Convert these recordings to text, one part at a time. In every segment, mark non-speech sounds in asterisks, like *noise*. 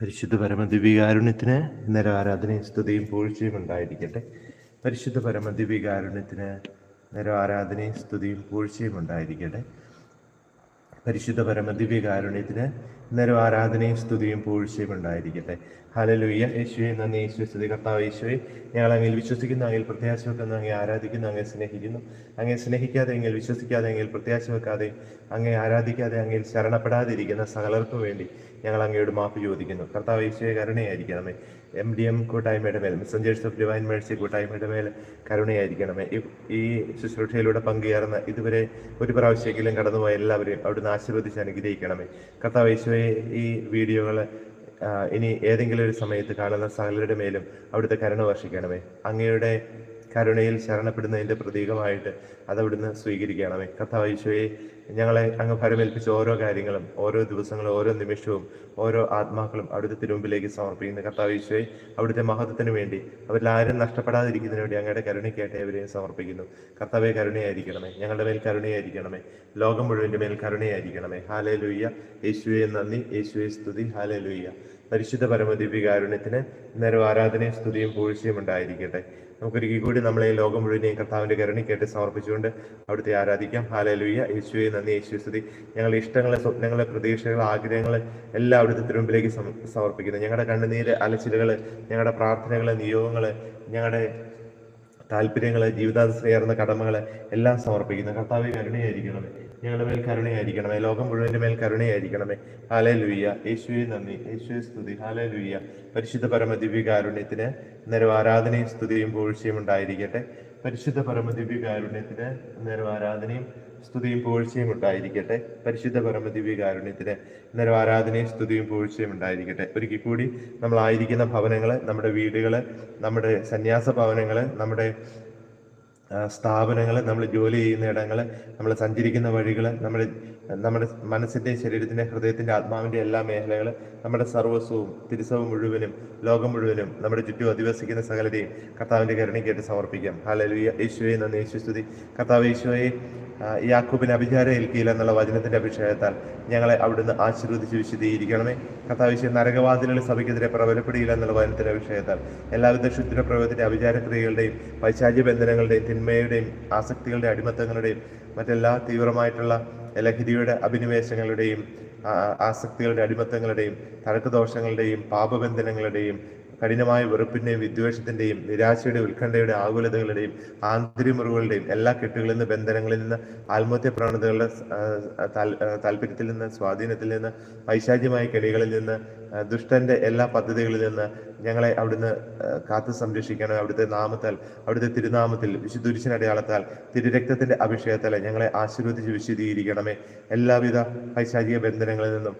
പരിശുദ്ധ പരമദിവികാരുണ്യത്തിന് ഇന്നലെ ആരാധനയും സ്തുതിയും പൂഴ്ചയും ഉണ്ടായിരിക്കട്ടെ. പരിശുദ്ധ പരമദിവികാരുണ്യത്തിന് നേരം ആരാധനയും സ്തുതിയും പൂഴ്ചയും ഉണ്ടായിരിക്കട്ടെ. പരിശുദ്ധ പരമദിവികാരുണ്യത്തിന് ഇന്നലെ ആരാധനയും സ്തുതിയും പൂഴ്ചയും ഉണ്ടായിരിക്കട്ടെ. ഹലലുയ്യ യേശുവെ നന്ദി. യേശു സ്തുതി. കർത്താവ് യേശുവെ ഞങ്ങൾ അങ്ങിൽ വിശ്വസിക്കുന്നു അങ്ങിൽ പ്രത്യാശ വെക്കുന്നു അങ്ങേ ആരാധിക്കുന്നു അങ്ങേ സ്നേഹിക്കുന്നു. അങ്ങേ സ്നേഹിക്കാതെ എങ്കിൽ വിശ്വസിക്കാതെ എങ്കിൽ പ്രത്യാശ വെക്കാതെ അങ്ങേ ആരാധിക്കാതെ അങ്ങിൽ ശരണപ്പെടാതിരിക്കുന്ന സകലർക്കു വേണ്ടി ഞങ്ങൾ അങ്ങയോട് മാപ്പ് ചോദിക്കുന്നു. കർത്താവ് ഈശോയെ കരുണയായിരിക്കണമേ. എം ഡി എം കൂട്ടായ്മയുടെ മേൽ മെസ്സഞ്ചേഴ്സ് ഓഫ് ഡിവൈൻ മേഴ്സി കൂട്ടായ്മയുടെ മേൽ കരുണയായിരിക്കണമേ. ഈ- ശുശ്രൂഷയിലൂടെ പങ്കുചേർന്ന് ഇതുവരെ ഒരു പ്രാവശ്യമെങ്കിലും കടന്നുപോയ എല്ലാവരെയും അവിടുന്ന് ആശീർവദിച്ച് അനുഗ്രഹിക്കണമേ. കർത്താവ് ഈശോയെ ഈ വീഡിയോകൾ ഇനി ഏതെങ്കിലും ഒരു സമയത്ത് കാണുന്ന സകലരുടെ മേലും അവിടുത്തെ കരുണ വർഷിക്കണമേ. അങ്ങയുടെ കരുണയിൽ ശരണപ്പെടുന്നതിന്റെ പ്രതീകമായിട്ട് അതവിടുന്ന് സ്വീകരിക്കണമേ. കർത്താവ് ഈശോയെ ഞങ്ങളെ അങ്ങ് ഫലമേൽപ്പിച്ച ഓരോ കാര്യങ്ങളും ഓരോ ദിവസങ്ങളും ഓരോ നിമിഷവും ഓരോ ആത്മാക്കളും അവിടുത്തെ തിരുമുമ്പിലേക്ക് സമർപ്പിക്കുന്നു. കർത്താവ് ഈശോയെ അവിടുത്തെ മഹത്വത്തിന് വേണ്ടി അവരിൽ ആരും നഷ്ടപ്പെടാതിരിക്കുന്നതിന് വേണ്ടി അങ്ങയുടെ കരുണയ്ക്കായിട്ട് അവരെയും സമർപ്പിക്കുന്നു. കർത്താവെ കരുണയായിരിക്കണമേ. ഞങ്ങളുടെ മേൽ കരുണയായിരിക്കണമേ. ലോകം മുഴുവന്റെ മേൽ കരുണയായിരിക്കണമേ. ഹാലേ ലുയ്യ യേശുവെ നന്ദി. യേശുവെ സ്തുതി. ഹാലേ ലുയ്യ പരിശുദ്ധ പരമദിവ്യകാരുണ്യത്തിന് നേരം ആരാധനയും സ്തുതിയും പൂഴ്ചയും ഉണ്ടായിരിക്കട്ടെ. നമുക്കൊരിക്കൽ കൂടി നമ്മളെ ഈ ലോകം മുഴുവനെയും കർത്താവിന്റെ കരുണയ്ക്കായിട്ട് സമർപ്പിച്ചുകൊണ്ട് അവിടുത്തെ ആരാധിക്കാം. ഹാലലുയ്യ യേശുവെ നന്ദി. യേശു സ്തുതി. ഞങ്ങളുടെ ഇഷ്ടങ്ങളെ സ്വപ്നങ്ങളെ പ്രതീക്ഷകളെ ആഗ്രഹങ്ങളെ എല്ലാം അവിടുത്തെ തിരുമ്പിലേക്ക് സമ- സമർപ്പിക്കുന്നു. ഞങ്ങളുടെ കണ്ണുനീര് അലച്ചിലുകൾ ഞങ്ങളുടെ പ്രാർത്ഥനകൾ നിയോഗങ്ങൾ ഞങ്ങളുടെ താല്പര്യങ്ങൾ ജീവിതാശ്രയർന്ന കടമകൾ എല്ലാം സമർപ്പിക്കുന്നു. കർത്താവ് കരുണയായിരിക്കണമേ. ഞങ്ങളുടെ മേൽ കരുണയായിരിക്കണമേ. ലോകം മുഴുവന്റെ മേൽ കരുണയായിരിക്കണമേ. ഹാലേ ലുയ്യ യേശുവെ നന്ദി. യേശുവെ സ്തുതി. ഹാലേ ലുയ്യ പരിശുദ്ധ പരമദിവ്യകാരുണ്യത്തിന് നേരം ആരാധനയും സ്തുതിയും പൂഴ്ചയും ഉണ്ടായിരിക്കട്ടെ. പരിശുദ്ധ പരമദിവ്യകാരുണ്യത്തിന് നേരം ആരാധനയും സ്തുതിയും പൂഴ്ചയും ഉണ്ടായിരിക്കട്ടെ. പരിശുദ്ധ പരമദിവ്യകാരുണ്യത്തിന് നേരം ആരാധനയും സ്തുതിയും പൂഴ്ചയും ഉണ്ടായിരിക്കട്ടെ. ഒരിക്കൽ കൂടി നമ്മളായിരിക്കുന്ന ഭവനങ്ങൾ നമ്മുടെ വീടുകൾ നമ്മുടെ സന്യാസ ഭവനങ്ങൾ നമ്മുടെ സ്ഥാപനങ്ങൾ നമ്മൾ ജോലി ചെയ്യുന്ന ഇടങ്ങൾ നമ്മൾ സഞ്ചരിക്കുന്ന വഴികൾ നമ്മുടെ നമ്മുടെ മനസ്സിന്റെ ശരീരത്തിന്റെ ഹൃദയത്തിന്റെ ആത്മാവിന്റെ എല്ലാ മേഖലകൾ നമ്മുടെ സർവസ്വവും തിരുസവും മുഴുവനും ലോകം മുഴുവനും നമ്മുടെ ചുറ്റും അധിവസിക്കുന്ന സകലരെയും കർത്താവിന്റെ കരുണയ്ക്കായിട്ട് സമർപ്പിക്കാം. ഹാലലുയ യേശുവെ നന്ദി യേശുസ്തുതി കർത്താവ് യേശുവെ യാക്കോബിന് അഭിചാരം ഏൽക്കിയില്ല എന്നുള്ള വചനത്തിന്റെ അഭിഷേകത്താൽ ഞങ്ങളെ അവിടുന്ന് ആശീർവദിച്ച് വിശദീകരിക്കണമേ കഥാവിശ്യ നരകവാദികൾ സഭയ്ക്കെതിരെ പ്രബലപ്പെടുകയില്ല എന്നുള്ള വചനത്തിന്റെ അഭിഷേകത്താൽ എല്ലാവിധ ക്ഷുദ്ര പ്രയോഗത്തിന്റെ അഭിചാരക്രിയകളുടെയും പൈശാചി ബന്ധനങ്ങളുടെയും തിന്മയുടെയും ആസക്തികളുടെയും അടിമത്തങ്ങളുടെയും മറ്റെല്ലാ തീവ്രമായിട്ടുള്ള ലഹരിയുടെ അഭിനിവേശങ്ങളുടെയും ആസക്തികളുടെ അടിമത്തങ്ങളുടെയും തഴക്കദോഷങ്ങളുടെയും പാപബന്ധനങ്ങളുടെയും കഠിനമായ വെറുപ്പിന്റെയും വിദ്വേഷത്തിന്റെയും നിരാശയുടെ ഉത്കണ്ഠയുടെ ആകുലതകളുടെയും ആന്തരിമുറിവുകളുടെയും എല്ലാ കെട്ടുകളിൽ നിന്ന് ബന്ധനങ്ങളിൽ നിന്ന് ആത്മഹത്യ പ്രവണതകളുടെ താല്പര്യത്തിൽ നിന്ന് സ്വാധീനത്തിൽ നിന്ന് പൈശാചികമായ കെണികളിൽ നിന്ന് ദുഷ്ടന്റെ എല്ലാ പദ്ധതികളിൽ നിന്ന് ഞങ്ങളെ അവിടുന്ന് കാത്തു സംരക്ഷിക്കണം അവിടുത്തെ നാമത്താൽ അവിടുത്തെ തിരുനാമത്തിൽ വിശുദ്ധുരിശൻ അടയാളത്താൽ തിരുരക്തത്തിന്റെ അഭിഷേകത്താൽ ഞങ്ങളെ ആശീർവദിച്ച് വിശദീകരിക്കണമേ എല്ലാവിധ പൈശാചിക ബന്ധനങ്ങളിൽ നിന്നും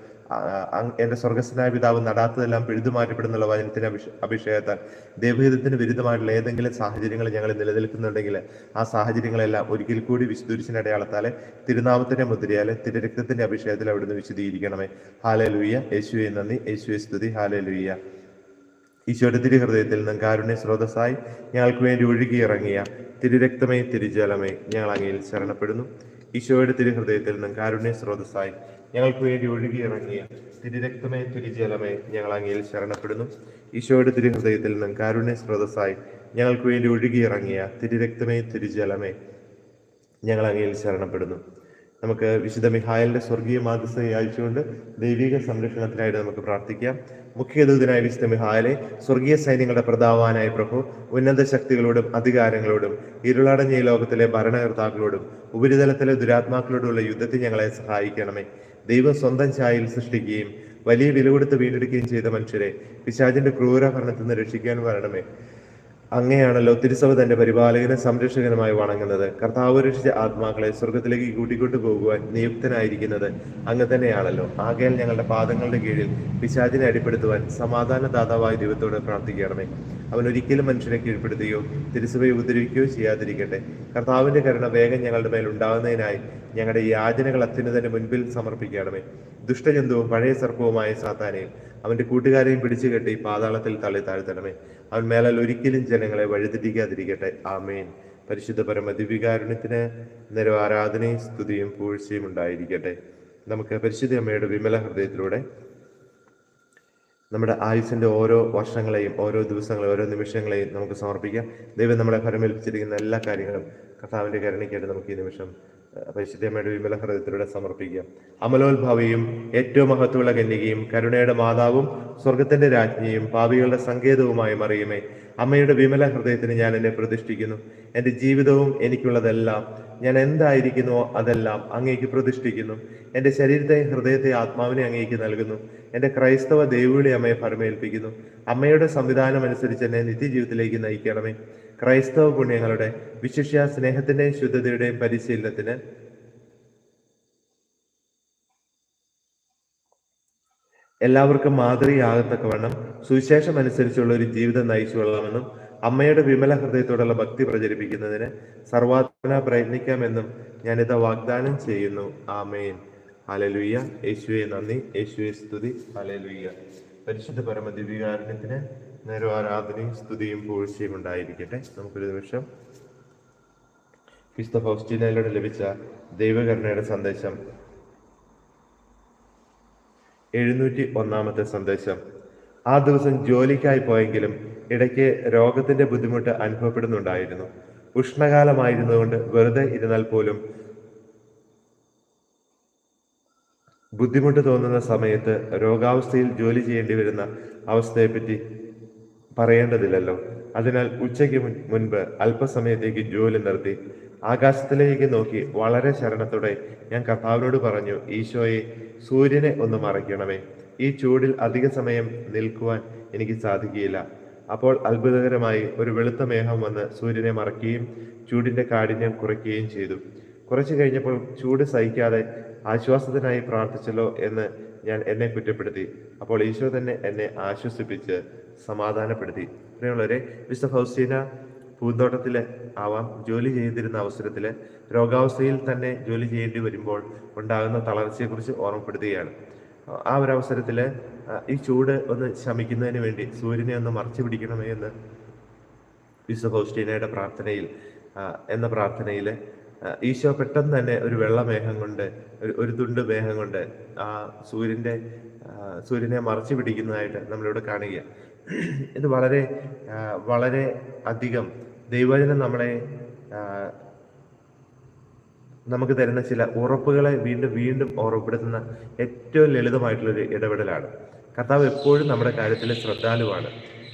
എന്റെ സ്വർഗസ്നായ പിതാവ് നടാത്തതെല്ലാം പിഴുതു മാറ്റപ്പെടുന്നുള്ള വചനത്തിന് അഭിഷ- അഭിഷേകത്താൽ ദൈവഹിതത്തിന് വിരുദ്ധമായിട്ടുള്ള ഏതെങ്കിലും സാഹചര്യങ്ങൾ ഞങ്ങൾ നിലനിൽക്കുന്നുണ്ടെങ്കിൽ ആ സാഹചര്യങ്ങളെല്ലാം ഒരിക്കൽ കൂടി വിശുദ്ധുരിശിന്റെ അടയാളത്താലെ തിരുനാമത്തിന്റെ മുദ്രയാലെ തിരുരക്തത്തിന്റെ അഭിഷേകത്തിൽ അവിടുന്ന് വിശദീകരിക്കണമേ ഹാലേ ലൂയ്യ യേശുവെ നന്ദി. യേശുവെ സ്തുതി. ഹാലേ ലൂയ്യ ഈശോയുടെ തിരുഹൃദയത്തിൽ നിന്നും കാരുണ്യ സ്രോതസ്സായി ഞങ്ങൾക്ക് വേണ്ടി ഒഴുകിയിറങ്ങിയ തിരുരക്തമേ തിരുജലമേ ഞങ്ങൾ അങ്ങയിൽ ശരണപ്പെടുന്നു. ഈശോയുടെ തിരുഹൃദയത്തിൽ നിന്നും കാരുണ്യ സ്രോതസ്സായി ഞങ്ങൾക്ക് വേണ്ടി ഒഴുകിയിറങ്ങിയ തിരുരക്തമേ തിരുജലമേ ഞങ്ങൾ അങ്ങയിൽ ശരണപ്പെടുന്നു. ഈശോയുടെ തിരുഹൃദയത്തിൽ നിന്നും കാരുണ്യ സ്രോതസ്സായി ഞങ്ങൾക്ക് വേണ്ടി ഒഴുകിയിറങ്ങിയ തിരുരക്തമേ തിരുജലമേ ഞങ്ങൾ അങ്ങയിൽ ശരണപ്പെടുന്നു. നമുക്ക് വിശുദ്ധ മിഹായലിന്റെ സ്വർഗീയ മാതൃസയെ അയച്ചുകൊണ്ട് ദൈവിക സംരക്ഷണത്തിനായിട്ട് നമുക്ക് പ്രാർത്ഥിക്കാം. മുഖ്യദൂതനായ വിശുദ്ധ മിഹാലെ സ്വർഗീയ സൈന്യങ്ങളുടെ പ്രതാവാനായ പ്രഭു ഉന്നത ശക്തികളോടും അധികാരങ്ങളോടും ഇരുളടഞ്ഞ ഈ ലോകത്തിലെ ഭരണകർത്താക്കളോടും ഉപരിതലത്തിലെ ദുരാത്മാക്കളോടുള്ള യുദ്ധത്തിൽ ഞങ്ങളെ സഹായിക്കണമേ. ദൈവം സ്വന്തം ഛായയിൽ സൃഷ്ടിക്കുകയും വലിയ വില കൊടുത്ത് വീണ്ടെടുക്കുകയും ചെയ്ത മനുഷ്യരെ പിശാചിന്റെ ക്രൂരഭരണത്തിൽ നിന്ന് രക്ഷിക്കാൻ വരണമേ. അങ്ങനെയാണല്ലോ തിരുസഭ തന്റെ പരിപാലകനും സംരക്ഷകനുമായി വണങ്ങുന്നത്. കർത്താവ് രക്ഷിച്ച ആത്മാക്കളെ സ്വർഗത്തിലേക്ക് കൂട്ടിക്കൊണ്ടു പോകുവാൻ നിയുക്തനായിരിക്കുന്നത് അങ്ങ് തന്നെയാണല്ലോ. ആകയാൽ ഞങ്ങളുടെ പാദങ്ങളുടെ കീഴിൽ പിശാചിനെ അടിപ്പെടുത്തുവാൻ സമാധാനദാതാവായ ദൈവത്തോട് പ്രാർത്ഥിക്കണമേ. അവൻ ഒരിക്കലും മനുഷ്യനെ കീഴ്പ്പെടുത്തുകയോ തിരുസഭയെ ഉപദ്രവിക്കുകയോ ചെയ്യാതിരിക്കട്ടെ. കർത്താവിന്റെ കരുണ വേഗം ഞങ്ങളുടെ മേൽ ഉണ്ടാകുന്നതിനായി ഞങ്ങളുടെ യാചനകൾ അത്യുന്നതന്റെ മുൻപിൽ സമർപ്പിക്കണമേ. ദുഷ്ടജന്തുവും പഴയ സർപ്പവുമായ സാത്താനെയും അവന്റെ കൂട്ടുകാരെയും പിടിച്ചുകെട്ടി പാതാളത്തിൽ തള്ളി താഴ്ത്തണമേ. അവൻ മേലാൽ ഒരിക്കലും ജനങ്ങളെ വഴിതെറ്റിക്കാതിരിക്കട്ടെ. ആമേൻ. പരിശുദ്ധ പരമ നിരവ് ആരാധനയും സ്തുതിയും പൂഴ്ചയും ഉണ്ടായിരിക്കട്ടെ. നമുക്ക് പരിശുദ്ധ അമ്മയുടെ വിമല ഹൃദയത്തിലൂടെ നമ്മുടെ ആയുസിന്റെ ഓരോ വർഷങ്ങളെയും ഓരോ ദിവസങ്ങളെയും ഓരോ നിമിഷങ്ങളെയും നമുക്ക് സമർപ്പിക്കാം. ദൈവം നമ്മളെ ഫലമേൽപ്പിച്ചിരിക്കുന്ന എല്ലാ കാര്യങ്ങളും കർത്താവിന്റെ കരുണയ്ക്കായിട്ട് നമുക്ക് ഈ നിമിഷം പരിശുദ്ധമ്മയുടെ വിമല ഹൃദയത്തിലൂടെ സമർപ്പിക്കുക. അമലോത്ഭവയും ഏറ്റവും മഹത്വമുള്ള കന്യകയും കരുണയുടെ മാതാവും സ്വർഗത്തിന്റെ രാജ്ഞിയും പാപികളുടെ സങ്കേതവുമായി മറിയുമേ. അമ്മയുടെ വിമല ഹൃദയത്തിന് ഞാൻ എന്നെ പ്രതിഷ്ഠിക്കുന്നു. എന്റെ ജീവിതവും എനിക്കുള്ളതെല്ലാം ഞാൻ എന്തായിരിക്കുന്നുവോ അതെല്ലാം അങ്ങേക്ക് പ്രതിഷ്ഠിക്കുന്നു. എന്റെ ശരീരത്തെ ഹൃദയത്തെ ആത്മാവിനെ അങ്ങേക്ക് നൽകുന്നു. എന്റെ ക്രൈസ്തവ ദൈവവിളി അമ്മയെ പരമേൽപ്പിക്കുന്നു അമ്മയുടെ സംവിധാനം അനുസരിച്ച് എന്നെ നിത്യജീവിതത്തിലേക്ക് നയിക്കണമേ. ക്രൈസ്തവ പുണ്യങ്ങളുടെ വിശിഷ്യ സ്നേഹത്തിന്റെയും ശുദ്ധതയുടെയും പരിശീലനത്തിന് എല്ലാവർക്കും മാതൃകയാകത്തക്കവണ്ണം സുവിശേഷം അനുസരിച്ചുള്ള ഒരു ജീവിതം നയിച്ചു കൊള്ളാമെന്നും അമ്മയുടെ വിമല ഹൃദയത്തോടുള്ള ഭക്തി പ്രചരിപ്പിക്കുന്നതിന് സർവാത്മന പ്രയത്നിക്കാമെന്നും ഞാനിത് വാഗ്ദാനം ചെയ്യുന്നു. ആമേൻ. അലലുയ്യ യേശുവെ നന്ദി. യേശുവെ സ്തുതി. അലലുയ്യ പരിശുദ്ധ പരമ ദിവ്യകാരുണ്യത്തിന് നേരം ആരാധനയും സ്തുതിയും പൂഴ്ചയും ഉണ്ടായിരിക്കട്ടെ. നമുക്കൊരു നിമിഷം. വിശുദ്ധ ഫൗസ്റ്റീനയിലൂടെ ലഭിച്ച ദൈവകരുണയുടെ സന്ദേശം. എഴുന്നൂറ്റി ഒന്നാമത്തെ സന്ദേശം. ആ ദിവസം ജോലിക്കായി പോയെങ്കിലും ഇടയ്ക്ക് രോഗത്തിന്റെ ബുദ്ധിമുട്ട് അനുഭവപ്പെടുന്നുണ്ടായിരുന്നു. ഉഷ്ണകാലമായിരുന്നതുകൊണ്ട് വെറുതെ ഇരുന്നാൽ പോലും ബുദ്ധിമുട്ട് തോന്നുന്ന സമയത്ത് രോഗാവസ്ഥയിൽ ജോലി ചെയ്യേണ്ടി വരുന്ന അവസ്ഥയെപ്പറ്റി പറയേണ്ടതില്ലല്ലോ. അതിനാൽ ഉച്ചയ്ക്ക് മുൻപ് അല്പസമയത്തേക്ക് ജോലി നിർത്തി ആകാശത്തിലേക്ക് നോക്കി വളരെ ശരണത്തോടെ ഞാൻ കർത്താവിനോട് പറഞ്ഞു ഈശോയെ സൂര്യനെ ഒന്ന് മറയ്ക്കണമേ. ഈ ചൂടിൽ അധിക സമയം നിൽക്കുവാൻ എനിക്ക് സാധിക്കുകയില്ല. അപ്പോൾ അത്ഭുതകരമായി ഒരു വെളുത്ത മേഘം വന്ന് സൂര്യനെ മറയ്ക്കുകയും ചൂടിന്റെ കാഠിന്യം കുറയ്ക്കുകയും ചെയ്തു. കുറച്ചു കഴിഞ്ഞപ്പോൾ ചൂട് സഹിക്കാതെ ആശ്വാസത്തിനായി പ്രാർത്ഥിച്ചല്ലോ എന്ന് ഞാൻ എന്നെ കുറ്റപ്പെടുത്തി. അപ്പോൾ ഈശോ തന്നെ എന്നെ ആശ്വസിപ്പിച്ച് സമാധാനപ്പെടുത്തി. പ്രിയമുള്ളവരെ മിസ്റ്റർ ഫൗസ്റ്റീന പൂന്തോട്ടത്തിൽ ആവാം ജോലി ചെയ്തിരുന്ന അവസരത്തിൽ രോഗാവസ്ഥയിൽ തന്നെ ജോലി ചെയ്യേണ്ടി വരുമ്പോൾ ഉണ്ടാകുന്ന തളർച്ചയെക്കുറിച്ച് ഓർമ്മപ്പെടുത്തുകയാണ്. ആ ഒരു അവസരത്തിൽ ഈ ചൂട് ഒന്ന് ശമിക്കുന്നതിന് വേണ്ടി സൂര്യനെ ഒന്ന് മറച്ചു പിടിക്കണമേ എന്ന് വിശുദ്ധ ഫൗസ്റ്റീനയുടെ പ്രാർത്ഥനയിൽ എന്ന പ്രാർത്ഥനയിൽ ഈശോ പെട്ടെന്ന് തന്നെ ഒരു വെള്ളമേഘം കൊണ്ട് ഒരു ഒരു തുണ്ട് മേഘം കൊണ്ട് ആ സൂര്യന്റെ സൂര്യനെ മറച്ചു പിടിക്കുന്നതായിട്ട് നമ്മളിവിടെ കാണുക ഇത് വളരെ വളരെ അധികം ദൈവജനം നമ്മളെ നമുക്ക് തരുന്ന ചില ഉറപ്പുകളെ വീണ്ടും വീണ്ടും ഓർമ്മപ്പെടുത്തുന്ന ഏറ്റവും ലളിതമായിട്ടുള്ളൊരു ഇടപെടലാണ്. കർത്താവ് എപ്പോഴും നമ്മുടെ കാര്യത്തിൽ ശ്രദ്ധാലുവാണ്.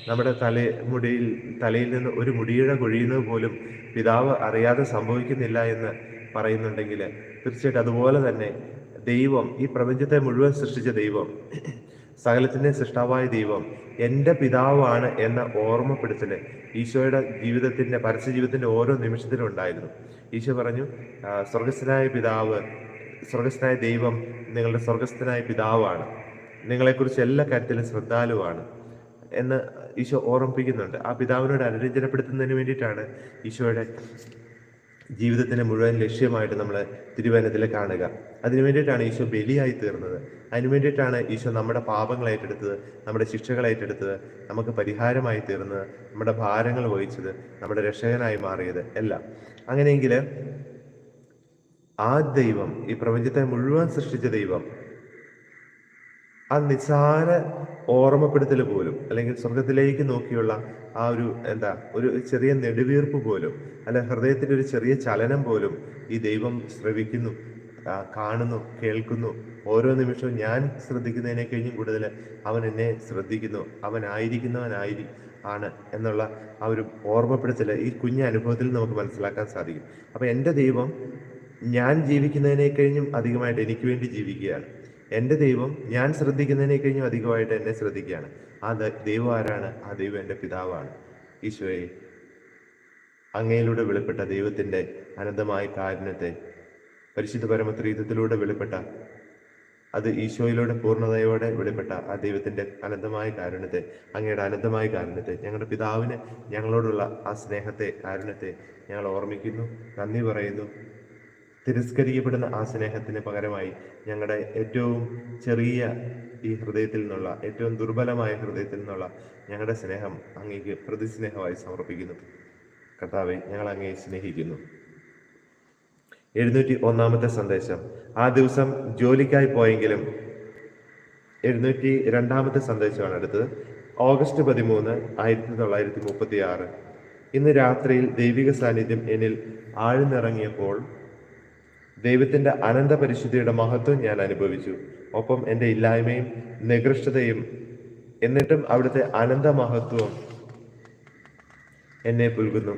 നമ്മുടെ തലമുടിയിൽ തലയിൽ നിന്ന് ഒരു മുടിയിഴ കൊഴിയുന്നത് പോലും പിതാവ് അറിയാതെ സംഭവിക്കുന്നില്ല എന്ന് പറയുന്നുണ്ടെങ്കിൽ തീർച്ചയായിട്ടും അതുപോലെ തന്നെ ദൈവം ഈ പ്രപഞ്ചത്തെ മുഴുവൻ സൃഷ്ടിച്ച ദൈവം സകലത്തിന്റെ സൃഷ്ടാവായ ദൈവം എന്റെ പിതാവാണ് എന്ന ഓർമ്മപ്പെടുത്തൽ ഈശോയുടെ ജീവിതത്തിന്റെ പരസ്യ ജീവിതത്തിന്റെ ഓരോ നിമിഷത്തിലും ഉണ്ടായിരുന്നു. ഈശോ പറഞ്ഞു സ്വർഗസ്ഥനായ പിതാവ് സ്വർഗസ്ഥനായ ദൈവം നിങ്ങളുടെ സ്വർഗസ്ഥനായ പിതാവാണ്. നിങ്ങളെക്കുറിച്ച് എല്ലാ കാര്യത്തിലും ശ്രദ്ധാലുവാണ്. എന്ന് ഈശോ ഓർമ്മിപ്പിക്കുന്നുണ്ട്. ആ പിതാവിനോട് അനുരഞ്ജനപ്പെടുത്തുന്നതിന് വേണ്ടിയിട്ടാണ് ഈശോയുടെ ജീവിതത്തിന്റെ മുഴുവൻ ലക്ഷ്യമായിട്ട് നമ്മൾ തിരുവനന്തത്തിൽ കാണുക. അതിനു വേണ്ടിയിട്ടാണ് ഈശോ ബലിയായി തീർന്നത്. അതിനു വേണ്ടിയിട്ടാണ് ഈശോ നമ്മുടെ പാപങ്ങൾ ഏറ്റെടുത്തത് നമ്മുടെ ശിക്ഷകൾ ഏറ്റെടുത്തത് നമുക്ക് പരിഹാരമായി തീർന്നത് നമ്മുടെ ഭാരങ്ങൾ വഹിച്ചത് നമ്മുടെ രക്ഷകനായി മാറിയത് എല്ലാം. അങ്ങനെയെങ്കിൽ ആ ദൈവം ഈ പ്രപഞ്ചത്തെ മുഴുവൻ സൃഷ്ടിച്ച ദൈവം ആ നിസ്സാര ഓർമ്മപ്പെടുത്തൽ പോലും അല്ലെങ്കിൽ സ്വർഗത്തിലേക്ക് നോക്കിയുള്ള ആ ഒരു എന്താ ഒരു ചെറിയ നെടുവീർപ്പ് പോലും അല്ല ഹൃദയത്തിന്റെ ഒരു ചെറിയ ചലനം പോലും ഈ ദൈവം ശ്രവിക്കുന്നു കാണുന്നു കേൾക്കുന്നു. ഓരോ നിമിഷവും ഞാൻ ശ്രദ്ധിക്കുന്നതിനെ കഴിഞ്ഞും കൂടുതൽ അവൻ എന്നെ ശ്രദ്ധിക്കുന്നു. അവനായിരിക്കുന്നവനായി ആണ് എന്നുള്ള ആ ഒരു ഓർമ്മപ്പെടുത്തൽ ഈ കുഞ്ഞ അനുഭവത്തിൽ നമുക്ക് മനസ്സിലാക്കാൻ സാധിക്കും. അപ്പൊ എന്റെ ദൈവം ഞാൻ ജീവിക്കുന്നതിനെ കഴിഞ്ഞും അധികമായിട്ട് എനിക്ക് വേണ്ടി ജീവിക്കുകയാണ്. എന്റെ ദൈവം ഞാൻ ശ്രദ്ധിക്കുന്നതിനെ കഴിഞ്ഞും അധികമായിട്ട് എന്നെ ശ്രദ്ധിക്കുകയാണ്. ആ ദൈവം ആരാണ്? ആ ദൈവം എന്റെ പിതാവാണ്. ഈശോയെ അങ്ങയിലൂടെ വെളിപ്പെട്ട ദൈവത്തിന്റെ അനന്തമായ കാരുണ്യത്തെ പരിശുദ്ധ പരമത്രീതത്തിലൂടെ വെളിപ്പെട്ട അത് ഈശോയിലൂടെ പൂർണതയോടെ വെളിപ്പെട്ട ആ ദൈവത്തിന്റെ അനന്തമായ കാരുണ്യത്തെ അങ്ങയുടെ അനന്തമായ കാരുണ്യത്തെ ഞങ്ങളുടെ പിതാവിന് ഞങ്ങളോടുള്ള ആ സ്നേഹത്തെ കാരുണ്യത്തെ ഞങ്ങൾ ഓർമ്മിക്കുന്നു നന്ദി പറയുന്നു. തിരസ്കരിക്കപ്പെടുന്ന ആ സ്നേഹത്തിന് പകരമായി ഞങ്ങളുടെ ഏറ്റവും ചെറിയ ഈ ഹൃദയത്തിൽ നിന്നുള്ള ഏറ്റവും ദുർബലമായ ഹൃദയത്തിൽ നിന്നുള്ള ഞങ്ങളുടെ സ്നേഹം അങ്ങേക്ക് പ്രതിസ്നേഹമായി സമർപ്പിക്കുന്നു. കർത്താവെ ഞങ്ങൾ അങ്ങേ സ്നേഹിക്കുന്നു. എഴുന്നൂറ്റി ഒന്നാമത്തെ സന്ദേശം. ആ ദിവസം ജോലിക്കായി പോയെങ്കിലും എഴുന്നൂറ്റി രണ്ടാമത്തെ സന്ദേശമാണ് അടുത്തത്. ഓഗസ്റ്റ് പതിമൂന്ന് ആയിരത്തി തൊള്ളായിരത്തി മുപ്പത്തി ആറ് ഇന്ന് രാത്രിയിൽ ദൈവിക സാന്നിധ്യം എന്നിൽ ആഴ്ന്നിറങ്ങിയപ്പോൾ ദൈവത്തിന്റെ അനന്ത പരിശുദ്ധിയുടെ മഹത്വം ഞാൻ അനുഭവിച്ചു. ഒപ്പം എന്റെ ഇല്ലായ്മയും നികൃഷ്ടതയും എന്നിട്ടും അവിടുത്തെ അനന്ത മഹത്വം എന്നെ പുൽകുന്നു.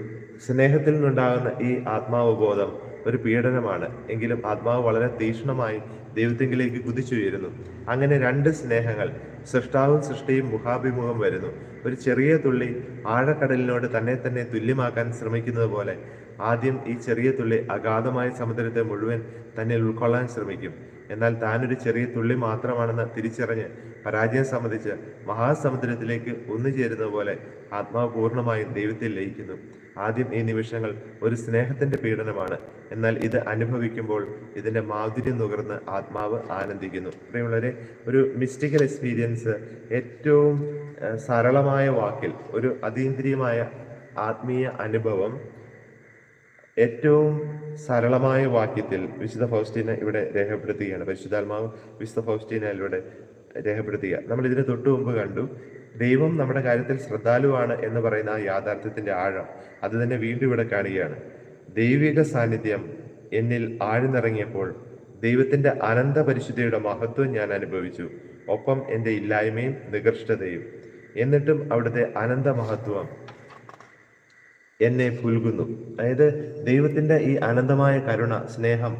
സ്നേഹത്തിൽ നിന്നുണ്ടാകുന്ന ഈ ആത്മാവബോധം ഒരു പീഡനമാണ്. എങ്കിലും ആത്മാവ് വളരെ തീക്ഷ്ണമായി ദൈവത്തെങ്കിലേക്ക് കുതിച്ചുയരുന്നു. അങ്ങനെ രണ്ട് സ്നേഹങ്ങൾ സൃഷ്ടാവും സൃഷ്ടിയും മുഖാഭിമുഖം വരുന്നു. ഒരു ചെറിയ തുള്ളി ആഴക്കടലിനോട് തന്നെ തന്നെ തുല്യമാക്കാൻ ശ്രമിക്കുന്നത് പോലെ ആദ്യം ഈ ചെറിയ തുള്ളി അഗാധമായ സമുദ്രത്തെ മുഴുവൻ തന്നിൽ ഉൾക്കൊള്ളാൻ ശ്രമിക്കും. എന്നാൽ താനൊരു ചെറിയ തുള്ളി മാത്രമാണെന്ന് തിരിച്ചറിഞ്ഞ് പരാജയം സംബന്ധിച്ച് മഹാസമുദ്രത്തിലേക്ക് ഒന്നുചേരുന്ന പോലെ ആത്മാവ് പൂർണമായും ദൈവത്തിൽ ലയിക്കുന്നു. ആദ്യം ഈ നിമിഷങ്ങൾ ഒരു സ്നേഹത്തിന്റെ പീഡനമാണ്. എന്നാൽ ഇത് അനുഭവിക്കുമ്പോൾ ഇതിന്റെ മാധുര്യം നുകർന്ന് ആത്മാവ് ആനന്ദിക്കുന്നു. പ്രിയമുള്ളവരെ ഒരു മിസ്റ്റിക്കൽ എക്സ്പീരിയൻസ് ഏറ്റവും സരളമായ വാക്കിൽ ഒരു അതീന്ദ്രിയമായ ആത്മീയ അനുഭവം ഏറ്റവും സരളമായ വാക്യത്തിൽ വിശുദ്ധ ഫൗസ്റ്റീന ഇവിടെ രേഖപ്പെടുത്തുകയാണ്. പരിശുദ്ധാത്മാവ് വിശുദ്ധ ഫൗസ്റ്റീന ഇവിടെ രേഖപ്പെടുത്തുക. നമ്മൾ ഇതിന് തൊട്ടു മുമ്പ് കണ്ടു ദൈവം നമ്മുടെ കാര്യത്തിൽ ശ്രദ്ധാലുവാണ് എന്ന് പറയുന്ന ആ യാഥാർത്ഥ്യത്തിന്റെ ആഴം അത് തന്നെ വീണ്ടും ഇവിടെ കാണുകയാണ്. ദൈവിക സാന്നിധ്യം എന്നിൽ ആഴ്ന്നിറങ്ങിയപ്പോൾ ദൈവത്തിന്റെ അനന്ത പരിശുദ്ധിയുടെ മഹത്വം ഞാൻ അനുഭവിച്ചു. ഒപ്പം എന്റെ ഇല്ലായ്മയും നികർഷ്ടതയും എന്നിട്ടും അവിടുത്തെ അനന്ത മഹത്വം എന്നെ പുൽകുന്നു. അതായത് ദൈവത്തിന്റെ ഈ അനന്തമായ കരുണ സ്നേഹം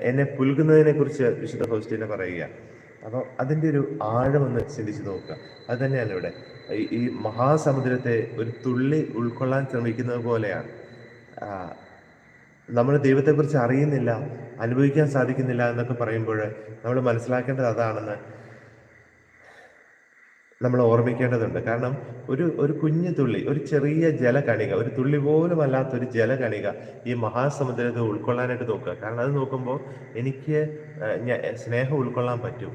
എന്നെ പുൽകുന്നതിനെ കുറിച്ച് വിശുദ്ധ ഹോസ്റ്റിനെ പറയുക. അപ്പോൾ അതിന്റെ ഒരു ആഴമൊന്ന് ചിന്തിച്ചു നോക്കുക. അത് തന്നെയാണ് ഇവിടെ. ഈ- മഹാസമുദ്രത്തെ ഒരു തുള്ളി ഉൾക്കൊള്ളാൻ ശ്രമിക്കുന്നത് പോലെയാണ്. നമ്മൾ ദൈവത്തെക്കുറിച്ച് അറിയുന്നില്ല അനുഭവിക്കാൻ സാധിക്കുന്നില്ല എന്നൊക്കെ പറയുമ്പോൾ നമ്മൾ മനസ്സിലാക്കേണ്ടത് അതാണെന്ന് നമ്മൾ ഓർമ്മിക്കേണ്ടതുണ്ട്. കാരണം ഒരു ഒരു കുഞ്ഞു തുള്ളി ഒരു ചെറിയ ജലകണിക ഒരു തുള്ളി പോലും അല്ലാത്ത ഒരു ജലകണിക ഈ മഹാസമുദ്രത്തെ ഉൾക്കൊള്ളാനായിട്ട് നോക്കുക. കാരണം അത് നോക്കുമ്പോൾ എനിക്ക് സ്നേഹം ഉൾക്കൊള്ളാൻ പറ്റും.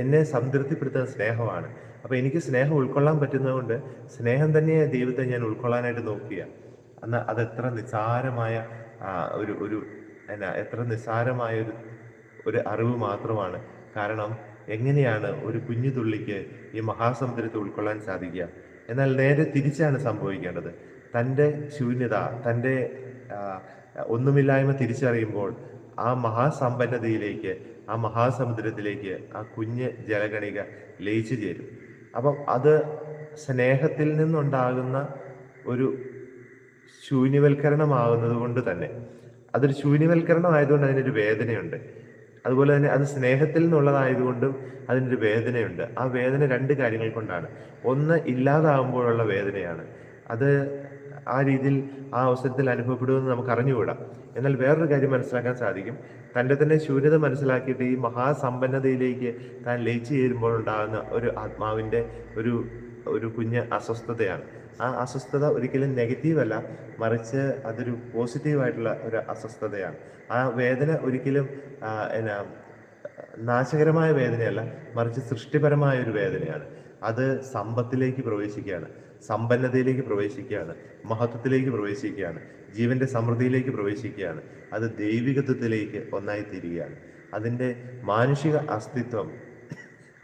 എന്നെ സംതൃപ്തിപ്പെടുത്തുന്ന സ്നേഹമാണ്. അപ്പോൾ എനിക്ക് സ്നേഹം ഉൾക്കൊള്ളാൻ പറ്റുന്നതുകൊണ്ട് സ്നേഹം തന്നെ ദൈവത്തെ ഞാൻ ഉൾക്കൊള്ളാനായിട്ട് നോക്കുക. എന്നാൽ എത്ര നിസ്സാരമായ ഒരു ഒരു എന്നാ എത്ര നിസ്സാരമായ ഒരു ഒരു അറിവ് മാത്രമാണ്. കാരണം എങ്ങനെയാണ് ഒരു കുഞ്ഞു തുള്ളിക്ക് ഈ മഹാസമുദ്രത്തെ ഉൾക്കൊള്ളാൻ സാധിക്കുക? എന്നാൽ നേരെ തിരിച്ചാണ് സംഭവിക്കേണ്ടത്. തന്റെ ശൂന്യത തന്റെ ഒന്നുമില്ലായ്മ തിരിച്ചറിയുമ്പോൾ ആ മഹാസമ്പന്നതയിലേക്ക് ആ മഹാസമുദ്രത്തിലേക്ക് ആ കുഞ്ഞ് ജലഗണിക ലയിച്ചു ചേരും. അപ്പം അത് സ്നേഹത്തിൽ നിന്നുണ്ടാകുന്ന ഒരു ശൂന്യവൽക്കരണമാകുന്നത് കൊണ്ട് തന്നെ. അതൊരു ശൂന്യവൽക്കരണം ആയതുകൊണ്ട് അതിനൊരു വേദനയുണ്ട്. അതുപോലെ തന്നെ അത് സ്നേഹത്തിൽ നിന്നുള്ളതായതുകൊണ്ടും അതിനൊരു വേദനയുണ്ട്. ആ വേദന രണ്ട് കാര്യങ്ങൾ കൊണ്ടാണ്. ഒന്ന് ഇല്ലാതാകുമ്പോഴുള്ള വേദനയാണ്. അത് ആ രീതിയിൽ ആ അവസരത്തിൽ അനുഭവപ്പെടുമെന്ന് നമുക്ക് അറിഞ്ഞുകൂടാ. എന്നാൽ വേറൊരു കാര്യം മനസ്സിലാക്കാൻ സാധിക്കും. തന്റെ തന്നെ ശൂന്യത മനസ്സിലാക്കിയിട്ട് ഈ മഹാസമ്പന്നതയിലേക്ക് താൻ ലയിച്ചു ചേരുമ്പോൾ ഉണ്ടാകുന്ന ഒരു ആത്മാവിന്റെ ഒരു ഒരു കുഞ്ഞ് അസ്വസ്ഥതയാണ്. ആ അസ്വസ്ഥത ഒരിക്കലും നെഗറ്റീവ് അല്ല മറിച്ച് അതൊരു പോസിറ്റീവായിട്ടുള്ള ഒരു അസ്വസ്ഥതയാണ്. ആ വേദന ഒരിക്കലും എന്നാ നാശകരമായ വേദനയല്ല മറിച്ച് സൃഷ്ടിപരമായ ഒരു വേദനയാണ്. അത് സമ്പത്തിലേക്ക് പ്രവേശിക്കുകയാണ് സമ്പന്നതയിലേക്ക് പ്രവേശിക്കുകയാണ് മഹത്വത്തിലേക്ക് പ്രവേശിക്കുകയാണ് ജീവന്റെ സമൃദ്ധിയിലേക്ക് പ്രവേശിക്കുകയാണ് അത് ദൈവികത്വത്തിലേക്ക് ഒന്നായി തീരുകയാണ് അതിന്റെ മാനുഷിക അസ്തിത്വം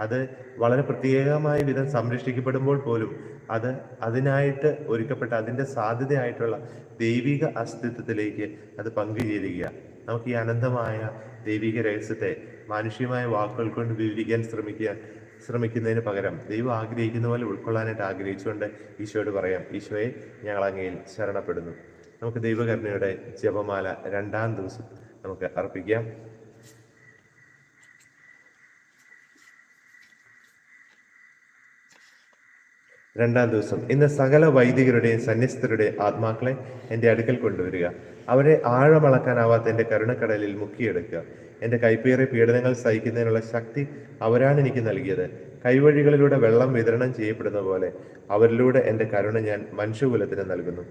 അത് വളരെ പ്രത്യേകമായ വിധം സംരക്ഷിക്കപ്പെടുമ്പോൾ പോലും അത് അതിനായിട്ട് ഒരുക്കപ്പെട്ട അതിന്റെ സാധ്യതയായിട്ടുള്ള ദൈവിക അസ്തിത്വത്തിലേക്ക് അത് പങ്കുചേരുക നമുക്ക് ഈ അനന്തമായ ദൈവിക രഹസ്യത്തെ മാനുഷികമായ വാക്കുകൾ കൊണ്ട് വിവരിക്കാൻ ശ്രമിക്കുക ശ്രമിക്കുന്നതിന് പകരം ദൈവം ആഗ്രഹിക്കുന്ന പോലെ ഉൾക്കൊള്ളാനായിട്ട് ആഗ്രഹിച്ചുകൊണ്ട് ഈശോയോട് പറയാം ഈശോയെ ഞങ്ങൾ അങ്ങയിൽ ശരണപ്പെടുന്നു. നമുക്ക് ദൈവകരുണയുടെ ജപമാല രണ്ടാം ദിവസം നമുക്ക് അർപ്പിക്കാം. രണ്ടാം ദിവസം ഇന്ന് സകല വൈദികരുടെയും സന്യസ്തരുടെയും ആത്മാക്കളെ എന്റെ അടുക്കൽ കൊണ്ടുവരിക. അവരെ ആഴമളക്കാനാവാത്ത എന്റെ കരുണക്കടലിൽ മുക്കിയെടുക്കുക. എന്റെ കൈപ്പേറിയ പീഡനങ്ങൾ സഹിക്കുന്നതിനുള്ള ശക്തി അവരാണ് എനിക്ക് നൽകിയത്. കൈവഴികളിലൂടെ വെള്ളം വിതരണം ചെയ്യപ്പെടുന്ന പോലെ അവരിലൂടെ എന്റെ കരുണ ഞാൻ മനുഷ്യകുലത്തിന് നൽകുന്നു.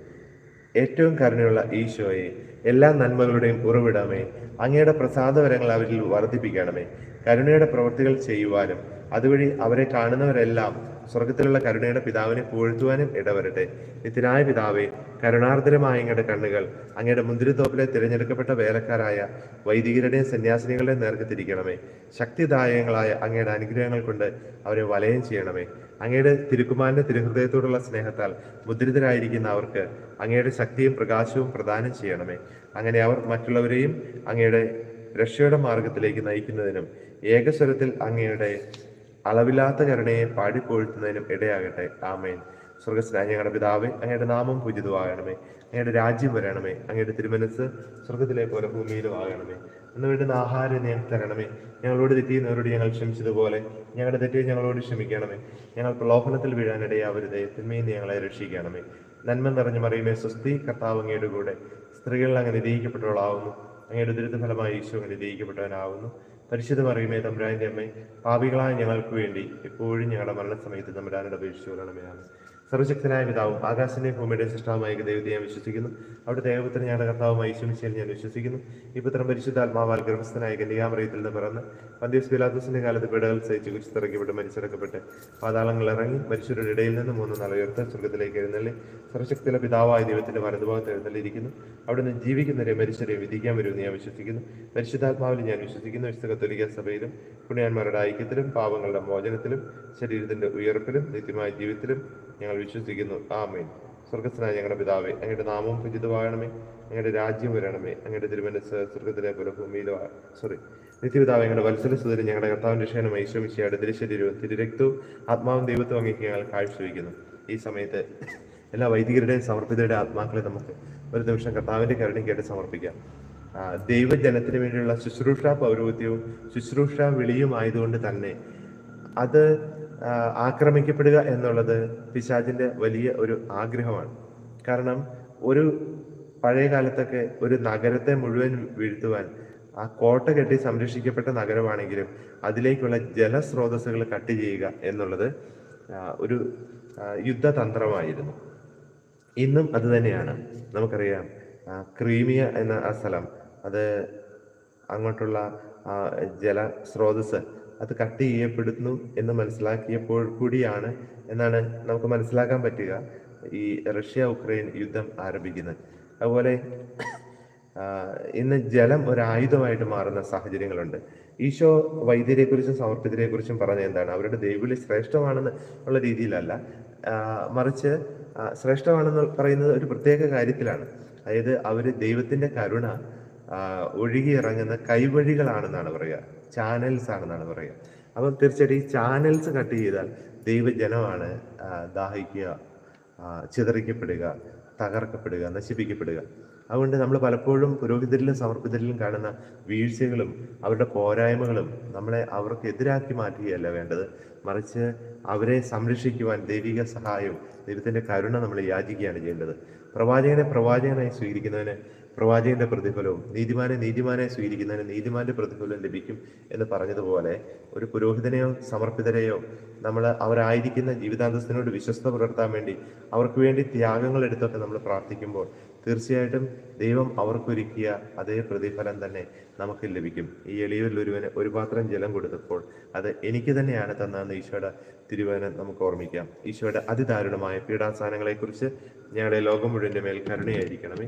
ഏറ്റവും കരുണയുള്ള ഈശോയെ എല്ലാ നന്മകളുടെയും ഉറവിടമേ അങ്ങയുടെ പ്രസാദവരങ്ങൾ അവരിൽ വർദ്ധിപ്പിക്കണമേ. കരുണയുടെ പ്രവൃത്തികൾ ചെയ്യുവാനും അതുവഴി അവരെ കാണുന്നവരെല്ലാം സ്വർഗത്തിലുള്ള കരുണയുടെ പിതാവിനെ പുകഴ്ത്തുവാനും ഇടവരട്ടെ. നിത്യനായ പിതാവെ കരുണാർദ്രമായ അങ്ങയുടെ കണ്ണുകൾ അങ്ങയുടെ മുന്തിരിത്തോപ്പിലെ തിരഞ്ഞെടുക്കപ്പെട്ട വേലക്കാരായ വൈദികരുടെയും സന്യാസിനികളുടെയും നേർക്ക് തിരിക്കണമേ ശക്തിദായകങ്ങളായ അങ്ങയുടെ അനുഗ്രഹങ്ങൾ കൊണ്ട് അവരെ വലയം ചെയ്യണമേ. അങ്ങയുടെ തിരുക്കുമാരന്റെ തിരുഹൃദയത്തോടുള്ള സ്നേഹത്താൽ മുദ്രിതരായിരിക്കുന്ന അവർക്ക് അങ്ങയുടെ ശക്തിയും പ്രകാശവും പ്രദാനം ചെയ്യണമേ. അങ്ങനെ അവർ മറ്റുള്ളവരെയും അങ്ങയുടെ രക്ഷയുടെ മാർഗത്തിലേക്ക് നയിക്കുന്നതിനും ഏകസ്വരത്തിൽ അങ്ങയുടെ അളവില്ലാത്ത കരുണയെ പാടിപ്പോഴ്ത്തുന്നതിനും ഇടയാകട്ടെ. ആമേൻ. സ്വർഗസ്നായ ഞങ്ങളുടെ പിതാവേ അങ്ങയുടെ നാമം പൂജിതമാകണമേ അങ്ങയുടെ രാജ്യം വരണമേ. അങ്ങയുടെ തിരുമനസ് സ്വർഗത്തിലെ പോലെ ഭൂമിയിലും ആകണമേ. അന്ന് വേണ്ടുന്ന ആഹാരം ഞങ്ങൾക്ക് തരണമേ. ഞങ്ങളോട് തെറ്റിയുന്നവരോട് ഞങ്ങൾ ക്ഷമിച്ചതുപോലെ ഞങ്ങളുടെ തെറ്റിയെ ഞങ്ങളോട് ക്ഷമിക്കണമേ. ഞങ്ങൾ പ്രലോഭനത്തിൽ വീഴാനിടയാവരുതേ തിന്മയിൽ ഞങ്ങളെ രക്ഷിക്കണമേ. നന്മ നിറഞ്ഞു മറിയുമേ സ്വസ്തി കർത്താവ് അങ്ങയുടെ കൂടെ. സ്ത്രീകളിൽ അങ്ങ് നിരീക്ഷിക്കപ്പെട്ടവളാവുന്നു അങ്ങയുടെ ദുരിത ഫലമായി ഈശോ അങ്ങ് നിതയിക്കപ്പെട്ടവനാവുന്നു പരിശുദ്ധ മറിയുമേ തമ്പുരാന്റെ അമ്മേ പാപികളായ ഞങ്ങൾക്ക് വേണ്ടി എപ്പോഴും ഞങ്ങളുടെ മരണസമയത്ത് തമ്പുരാനോട് അപേക്ഷിച്ചു കൊള്ളണമേയാണ് സർവശക്തനായ പിതാവും ആകാശനെ ഭൂമിയുടെ സൃഷ്ടാവുമായ ദൈവത്തെ ഞാൻ വിശ്വസിക്കുന്നു. അവിടെ ദൈവത്തിന് ഞാൻ കർത്താവുമായി ഈശ്വമിച്ചാൽ ഞാൻ വിശ്വസിക്കുന്നു. ഈ പുത്രം പരിശുദ്ധാത്മാവാൽ ഗർഭസ്ഥനായ ഗന്ധികാമറിയത്തിൽ നിന്ന് പിറന്ന് പന്തീസ് പിലാത്തോസിന്റെ കാലത്ത് പിടകൾ സഹിച്ച് കുച്ചിത്തിറക്കപ്പെട്ട് മരിച്ചിറക്കപ്പെട്ട് പാതാളങ്ങൾ ഇറങ്ങി മരിച്ചവരുടെ ഇടയിൽ നിന്ന് മൂന്ന് നാൾ സ്വർഗത്തിലേക്ക് എഴുന്നള്ളി. സർവശക്തിയിലെ പിതാവായ ദൈവത്തിന്റെ വലതുഭാഗത്ത് എഴുന്നള്ളിയിരിക്കുന്നു. അവിടെ നിന്ന് ജീവിക്കുന്നവരെ മരിച്ചവരെ വിധിക്കാൻ വരുമെന്ന് ഞാൻ വിശ്വസിക്കുന്നു. പരിശുദ്ധാത്മാവിൽ ഞാൻ വിശ്വസിക്കുന്നു. വിശുദ്ധ സഭയിലും പുണ്യാന്മാരുടെ ഐക്യത്തിലും പാപങ്ങളുടെ മോചനത്തിലും ശരീരത്തിന്റെ ഉയർപ്പിലും നിത്യമായ ജീവിതത്തിലും ഞങ്ങൾ വിശ്വസിക്കുന്നു. ആമേൻ. സ്വർഗസ്നായ ഞങ്ങളുടെ പിതാവേ അങ്ങയുടെ നാമം പൂജിതമാകണമേ. അങ്ങയുടെ രാജ്യം വരണമേ. അങ്ങയുടെ തിരുമനസ് സ്വർഗത്തിലെ പോലെ ഭൂമിയിലോ സോറി നിത്യപിതാവ് ഞങ്ങളുടെ വത്സര സുതരി ഞങ്ങളുടെ കർത്താവിന്റെ ക്ഷേമം ഈശ്വമിശയുടെ തിരുശരീരവും തിരുരക്തവും ആത്മാവും ദൈവത്വം അങ്ങേക്ക് ഞങ്ങൾ കാഴ്ചവെക്കുന്നു ഈ സമയത്ത് എല്ലാ വൈദികരുടെയും സമർപ്പിതരുടെ ആത്മാക്കളെ നമുക്ക് ഒരു നിമിഷം കർത്താവിന്റെ കരുണയ്ക്കായിട്ട് സമർപ്പിക്കാം. ദൈവജനത്തിന് വേണ്ടിയുള്ള ശുശ്രൂഷ പൗരോഹിത്യവും ശുശ്രൂഷ വിളിയും ആയതുകൊണ്ട് തന്നെ അത് ആക്രമിക്കപ്പെടുക എന്നുള്ളത് പിശാജിന്റെ വലിയ ഒരു ആഗ്രഹമാണ്. കാരണം ഒരു പഴയ കാലത്തൊക്കെ ഒരു നഗരത്തെ മുഴുവൻ വീഴ്ത്തുവാൻ ആ കോട്ട കെട്ടി സംരക്ഷിക്കപ്പെട്ട നഗരമാണെങ്കിലും അതിലേക്കുള്ള ജലസ്രോതസ്സുകൾ കട്ട് ചെയ്യുക എന്നുള്ളത് ഒരു യുദ്ധതന്ത്രമായിരുന്നു. ഇന്നും അത് തന്നെയാണ്. നമുക്കറിയാം ക്രീമിയ എന്ന ആ സ്ഥലം അത് അങ്ങോട്ടുള്ള ജലസ്രോതസ്സ് ജല സ്രോതസ് അത് കട്ട് ചെയ്യപ്പെടുന്നു എന്ന് മനസ്സിലാക്കിയപ്പോൾ കൂടിയാണ് എന്നാണ് നമുക്ക് മനസ്സിലാക്കാൻ പറ്റുക ഈ റഷ്യ ഉക്രൈൻ യുദ്ധം ആരംഭിക്കുന്നത്. അതുപോലെ ഇന്ന് ജലം ഒരു ആയുധമായിട്ട് മാറുന്ന സാഹചര്യങ്ങളുണ്ട്. ഈശോ വൈദ്യരെ കുറിച്ചും സമർപ്പിതരെ കുറിച്ചും പറഞ്ഞ എന്താണ്? അവരുടെ ദൈവവിളി ശ്രേഷ്ഠമാണെന്ന് ഉള്ള രീതിയിലല്ല. മറിച്ച് ശ്രേഷ്ഠമാണെന്ന് പറയുന്നത് ഒരു പ്രത്യേക കാര്യത്തിലാണ്. അതായത് അവർ ദൈവത്തിന്റെ കരുണ ഒഴുകി ഒഴുകിയിറങ്ങുന്ന കൈവഴികളാണെന്നാണ് പറയുക. ചാനൽസ് ആണെന്നാണ് പറയുക. അപ്പം തീർച്ചയായിട്ടും ഈ ചാനൽസ് കട്ട് ചെയ്താൽ ദൈവജനമാണ് ദാഹിക്കുക ചിതറിക്കപ്പെടുക തകർക്കപ്പെടുക നശിപ്പിക്കപ്പെടുക. അതുകൊണ്ട് നമ്മൾ പലപ്പോഴും പുരോഹിതരിലും സമർപ്പിതരിലും കാണുന്ന വീഴ്ചകളും അവരുടെ പോരായ്മകളും നമ്മളെ അവർക്ക് എതിരാക്കി മാറ്റുകയല്ല വേണ്ടത്. മറിച്ച് അവരെ സംരക്ഷിക്കുവാൻ ദൈവിക സഹായവും ദൈവത്തിന്റെ കരുണ നമ്മൾ യാചിക്കുകയാണ് ചെയ്യേണ്ടത്. പ്രവാചകനെ പ്രവാചകനായി സ്വീകരിക്കുന്നതിന് പ്രവാചകന്റെ പ്രതിഫലവും നീതിമാനെ നീതിമാനെ സ്വീകരിക്കുന്നതിന് നീതിമാന്റെ പ്രതിഫലം ലഭിക്കും എന്ന് പറഞ്ഞതുപോലെ ഒരു പുരോഹിതനെയോ സമർപ്പിതരെയോ നമ്മൾ അവരായിരിക്കുന്ന ജീവിതാന്തസ്ഥനോട് വിശ്വസ്ത പുലർത്താൻ വേണ്ടി അവർക്ക് വേണ്ടി ത്യാഗങ്ങൾ എടുത്തൊക്കെ നമ്മൾ പ്രാർത്ഥിക്കുമ്പോൾ തീർച്ചയായിട്ടും ദൈവം അവർക്കൊരുക്കിയ അതേ പ്രതിഫലം തന്നെ നമുക്ക് ലഭിക്കും. ഈ എളിയവരിൽ ഒരുവന് ഒരു പാത്രം ജലം കൊടുത്തപ്പോൾ അത് എനിക്ക് തന്നെയാണ് തന്നതെന്ന് ഈശോയുടെ തിരുവനം നമുക്ക് ഓർമ്മിക്കാം. ഈശോയുടെ അതിദാരുണമായ പീഡാസാനങ്ങളെക്കുറിച്ച് ഞങ്ങളുടെ ലോകം മുഴുവന്റെ മേൽ കരുണയായിരിക്കണമേ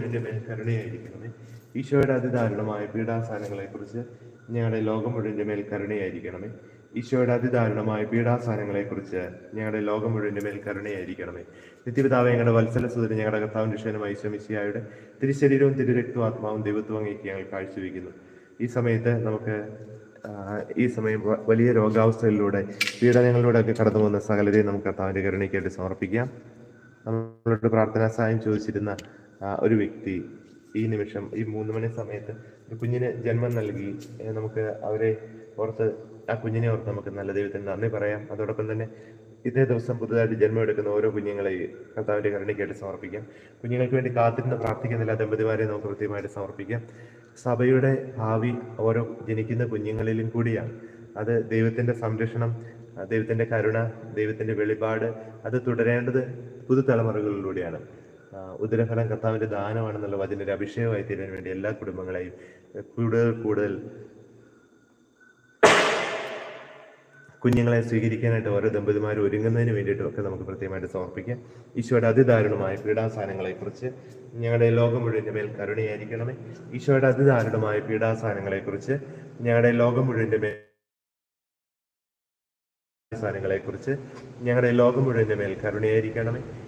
മുഴുവന്റെ മേൽ കരുണയായിരിക്കണമേ. ഈശോയുടെ അതിദാരുണമായ പീഡാസാനങ്ങളെക്കുറിച്ച് ഞങ്ങളുടെ ലോകം മുഴുവന്റെ മേൽ കരുണയായിരിക്കണമേ. ഈശോയുടെ അതിദാരുണമായ പീഡാസനങ്ങളെക്കുറിച്ച് ഞങ്ങളുടെ ലോകം മുഴുവന്റെ മേൽ കരുണയായിരിക്കണമേ. നിത്യപിതാവ് ഞങ്ങളുടെ വത്സല സുതരും ഞങ്ങളുടെ കർത്താവിന്റെ ക്ഷേനമായി ശ്രമിച്ചയായുടെ തിരുശരീരവും തിരുരക്തവും ആത്മാവും ദൈവത്വം അങ്ങേക്ക് ഞങ്ങൾ കാഴ്ചവെക്കുന്നു. ഈ സമയത്ത് നമുക്ക് ഈ സമയം വലിയ രോഗാവസ്ഥയിലൂടെ പീഡനങ്ങളിലൂടെ ഒക്കെ കടന്നു പോകുന്ന സകലരെയും നമുക്ക് കർത്താവിന്റെ കരുണയ്ക്കായിട്ട് സമർപ്പിക്കാം. നമ്മളോട് പ്രാർത്ഥനാ സഹായം ചോദിച്ചിരുന്ന ഒരു വ്യക്തി ഈ നിമിഷം ഈ മൂന്ന് മണി സമയത്ത് ഒരു കുഞ്ഞിന് ജന്മം നൽകി നമുക്ക് അവരെ ഓർത്ത് ആ കുഞ്ഞിനെ ഓർത്ത് നമുക്ക് നല്ല ദൈവത്തിന് നന്ദി പറയാം. അതോടൊപ്പം തന്നെ ഇതേ ദിവസം പുതുതായിട്ട് ജന്മം എടുക്കുന്ന ഓരോ കുഞ്ഞുങ്ങളെ കർത്താവിന്റെ കരുണയ്ക്കായിട്ട് സമർപ്പിക്കാം. കുഞ്ഞുങ്ങൾക്ക് വേണ്ടി കാത്തിരുന്ന് പ്രാർത്ഥിക്കുന്ന എല്ലാ ദമ്പതിമാരെ നമുക്ക് കൃത്യമായിട്ട് സമർപ്പിക്കാം. സഭയുടെ ഭാവി ഓരോ ജനിക്കുന്ന കുഞ്ഞുങ്ങളിലും കൂടിയാണ്. അത് ദൈവത്തിന്റെ സംരക്ഷണം ദൈവത്തിന്റെ കരുണ ദൈവത്തിന്റെ വെളിപാട് അത് തുടരേണ്ടത് പുതുതലമുറകളിലൂടെയാണ്. ഉദരഫലം കർത്താവിന്റെ ദാനമാണെന്നുള്ള വചനൊരു അഭിഷേകമായി തീരാൻ വേണ്ടി എല്ലാ കുടുംബങ്ങളെയും കൂടുതൽ കൂടുതൽ കുഞ്ഞുങ്ങളെ സ്വീകരിക്കാനായിട്ട് ഓരോ ദമ്പതിമാർ ഒരുങ്ങുന്നതിന് വേണ്ടിയിട്ടും ഒക്കെ നമുക്ക് പ്രത്യേകമായിട്ട് സമർപ്പിക്കാം. ഈശോയുടെ അതിദാരുണമായ പീഡാസാനങ്ങളെക്കുറിച്ച് ഞങ്ങളുടെ ലോകം മുഴുവന്റെ മേൽ കരുണയായിരിക്കണമേ. ഈശോയുടെ അതിദാരുണമായ പീഡാസാനങ്ങളെക്കുറിച്ച് ഞങ്ങളുടെ ലോകം മുഴുവന്റെ മേൽ സാധനങ്ങളെക്കുറിച്ച് ഞങ്ങളുടെ ലോകം മുഴുവന്റെ മേൽ കരുണയായിരിക്കണമേ.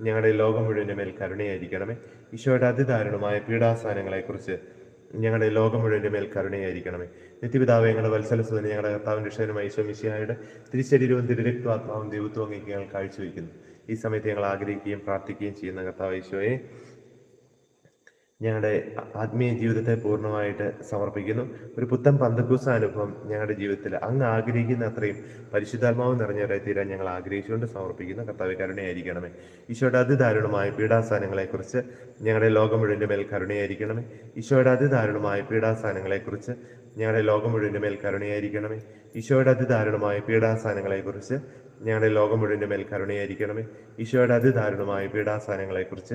ഞങ്ങളുടെ ലോകം മുഴുവന്റെ മേൽ കരുണയായിരിക്കണമേ. ഈശോയുടെ അതിദാരുണമായ പീഡാസാനങ്ങളെക്കുറിച്ച് ഞങ്ങളുടെ ലോകം മുഴുവന്റെ മേൽ കരുണയായിരിക്കണമേ. നിത്യപിതാവെ ഞങ്ങളുടെ വത്സലസുതനെ ഞങ്ങളുടെ കർത്താവിന്റെ ഈശോ മിശിഹായുടെ തിരുരക്തമാത്മാവും ദൈവത്വം ഞങ്ങൾ കാഴ്ചവെക്കുന്നു ഈ സമയത്ത് ഞങ്ങൾ ആഗ്രഹിക്കുകയും പ്രാർത്ഥിക്കുകയും ചെയ്യുന്ന കർത്താവ് ഈശോയെ ഞങ്ങളുടെ ആത്മീയ ജീവിതത്തെ പൂർണമായിട്ട് സമർപ്പിക്കുന്നു. ഒരു പുത്തൻ പന്തക്കൂസ അനുഭവം ഞങ്ങളുടെ ജീവിതത്തിൽ അങ്ങ് ആഗ്രഹിക്കുന്ന അത്രയും പരിശുദ്ധാത്മാവ് നിറഞ്ഞവരായി തീരാൻ ഞങ്ങൾ ആഗ്രഹിച്ചുകൊണ്ട് സമർപ്പിക്കുന്ന. കർത്താവ് കരുണയായിരിക്കണമേ. ഈശോയുടെ അതിദാരുണമായ പീഡാസാനങ്ങളെക്കുറിച്ച് ഞങ്ങളുടെ ലോകം മുഴുവന്റെ മേൽ കരുണയായിരിക്കണമേ. ഈശോയുടെ അതിദാരുണമായ പീഡാസാനങ്ങളെക്കുറിച്ച് ഞങ്ങളുടെ ലോകം മുഴുവന്റെ മേൽ കരുണയായിരിക്കണമേ. ഈശോയുടെ അതിദാരുണമായ പീഡാസാനങ്ങളെക്കുറിച്ച് ഞങ്ങളുടെ ലോകം മുഴുവന്റെ മേൽ കരുണയായിരിക്കണമേ. ഈശോയുടെ അതിദാരുണമായ പീഡാസാനങ്ങളെക്കുറിച്ച്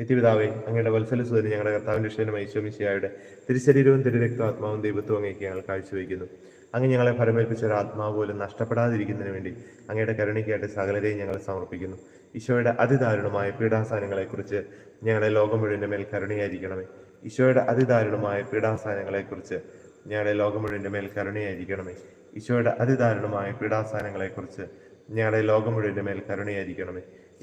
നിത്യപിതാവേ അങ്ങയുടെ വത്സല സുതരി ഞങ്ങളുടെ കർത്താവിന്റെ ക്ഷേനമായി ഐശ്വമിശിയായുടെ തിരുശരീരവും തിരുരക്തവും ആത്മാവും ദൈവത്വവും അങ്ങേക്ക് ഞങ്ങൾ കാഴ്ചവെക്കുന്നു അങ്ങ് ഞങ്ങളെ ഫലമേൽപ്പിച്ച ഒരു ആത്മാവ് പോലും നഷ്ടപ്പെടാതിരിക്കുന്നതിന് വേണ്ടി അങ്ങയുടെ കരുണയ്ക്കായിട്ട് സകലരെയും ഞങ്ങൾ സമർപ്പിക്കുന്നു. ഈശോയുടെ അതിദാരുണമായ പീഡാസാനങ്ങളെക്കുറിച്ച് ഞങ്ങളുടെ ലോകം മുഴുവന്റെ മേൽ കരുണയായിരിക്കണമേ. ഈശോയുടെ അതിദാരുണമായ പീഡാസാനങ്ങളെക്കുറിച്ച് ഞങ്ങളുടെ ലോകം മുഴുവന്റെ മേൽ കരുണയായിരിക്കണമേ. ഈശോയുടെ അതിദാരുണമായ പീഡാസാനങ്ങളെക്കുറിച്ച് ഞങ്ങളുടെ ലോകം മുഴുവന്റെ മേൽ കരുണയായിരിക്കണമേ.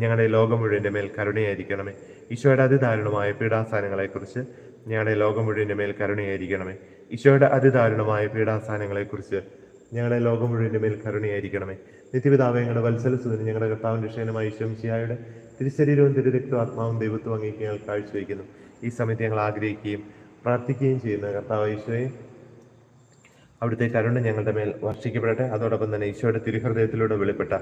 ഞങ്ങളുടെ ലോകം മുഴുവന്റെ മേൽ കരുണയായിരിക്കണമേ. ഈശോയുടെ അതിദാരുണമായ പീഡാസ്ഥാനങ്ങളെക്കുറിച്ച് ഞങ്ങളുടെ ലോകം മുഴുവന്റെ മേൽ കരുണയായിരിക്കണമേ. ഈശോയുടെ അതിദാരുണമായ പീഡാസ്ഥാനങ്ങളെക്കുറിച്ച് ഞങ്ങളുടെ ലോകം മുഴുവന്റെ മേൽ കരുണയായിരിക്കണമേ. നിത്യപിതാവ് ഞങ്ങളുടെ വത്സലസുതന് ഞങ്ങളുടെ കർത്താവിന്റെ ക്ഷേനമായ ഈശ്വംശിയായുടെ തിരുശരീരവും തിരുരക്തവും ആത്മാവും ദൈവത്വം അങ്ങേക്ക് ഞങ്ങൾ കാഴ്ചവെക്കുന്നു ഈ സമയത്ത് ഞങ്ങൾ ആഗ്രഹിക്കുകയും പ്രാർത്ഥിക്കുകയും ചെയ്യുന്ന. കർത്താവ് ഈശോയെ അവിടുത്തെ കരുണ ഞങ്ങളുടെ മേൽ വർഷിക്കപ്പെടട്ടെ. അതോടൊപ്പം തന്നെ ഈശോയുടെ തിരുഹൃദയത്തിലൂടെ വെളിപ്പെട്ട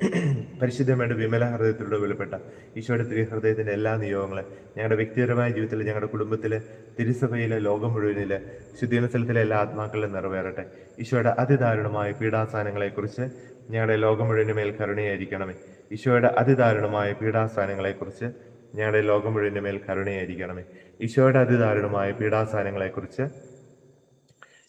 *clears throat* പരിശുദ്ധമായിട്ട് വിമല ഹൃദയത്തിലൂടെ വെളിപ്പെട്ട ഈശോയുടെ തിരുഹൃദയത്തിന്റെ എല്ലാ നിയോഗങ്ങളെ ഞങ്ങളുടെ വ്യക്തിപരമായ ജീവിതത്തിൽ ഞങ്ങളുടെ കുടുംബത്തിൽ തിരുസഭയിലെ ലോകം മുഴുവനിൽ ശുദ്ധീന സ്ഥലത്തിലെ എല്ലാ ആത്മാക്കളിലും നിറവേറട്ടെ. ഈശോയുടെ അതിദാരുണമായ പീഡാസ്ഥാനങ്ങളെക്കുറിച്ച് ഞങ്ങളുടെ ലോകം മുഴുവൻ മേൽ കരുണയായിരിക്കണമേ. ഈശോയുടെ അതിദാരുണമായ പീഡാസ്ഥാനങ്ങളെക്കുറിച്ച് ഞങ്ങളുടെ ലോകം മുഴുവൻ മേൽ കരുണയായിരിക്കണമേ. ഈശോയുടെ അതിദാരുണമായ പീഡാസാനങ്ങളെക്കുറിച്ച്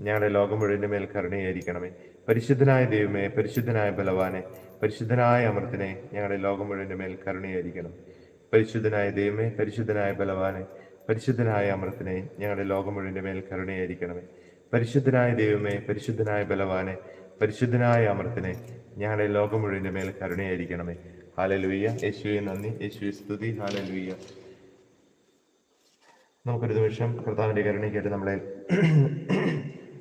ഞങ്ങളുടെ ലോകം മുഴുവന്റെ മേൽ കരുണയായിരിക്കണമേ. പരിശുദ്ധനായ ദൈവമേ പരിശുദ്ധനായ ബലവാനെ പരിശുദ്ധനായ അമൃത്തിനെ ഞങ്ങളുടെ ലോകം മുഴുവന്റെ മേൽ കരുണയായിരിക്കണം. പരിശുദ്ധനായ ദൈവമേ പരിശുദ്ധനായ ബലവാനെ പരിശുദ്ധനായ അമൃത്തിനെ ഞങ്ങളുടെ ലോകം മുഴുവന്റെ മേൽ കരുണയായിരിക്കണമേ. പരിശുദ്ധനായ ദൈവമേ പരിശുദ്ധനായ ബലവാനെ പരിശുദ്ധനായ അമൃത്തിനെ ഞങ്ങളുടെ ലോകം മുഴുവന്റെ മേൽ കരുണയായിരിക്കണമേ. ഹാലലുയ്യ യേശുവെ നന്ദി. യേശുവെ സ്തുതി. ഹാലലുയ്യ നമുക്കൊരു നിമിഷം കർത്താവിന്റെ കരുണയ്ക്കായിട്ട് നമ്മളെ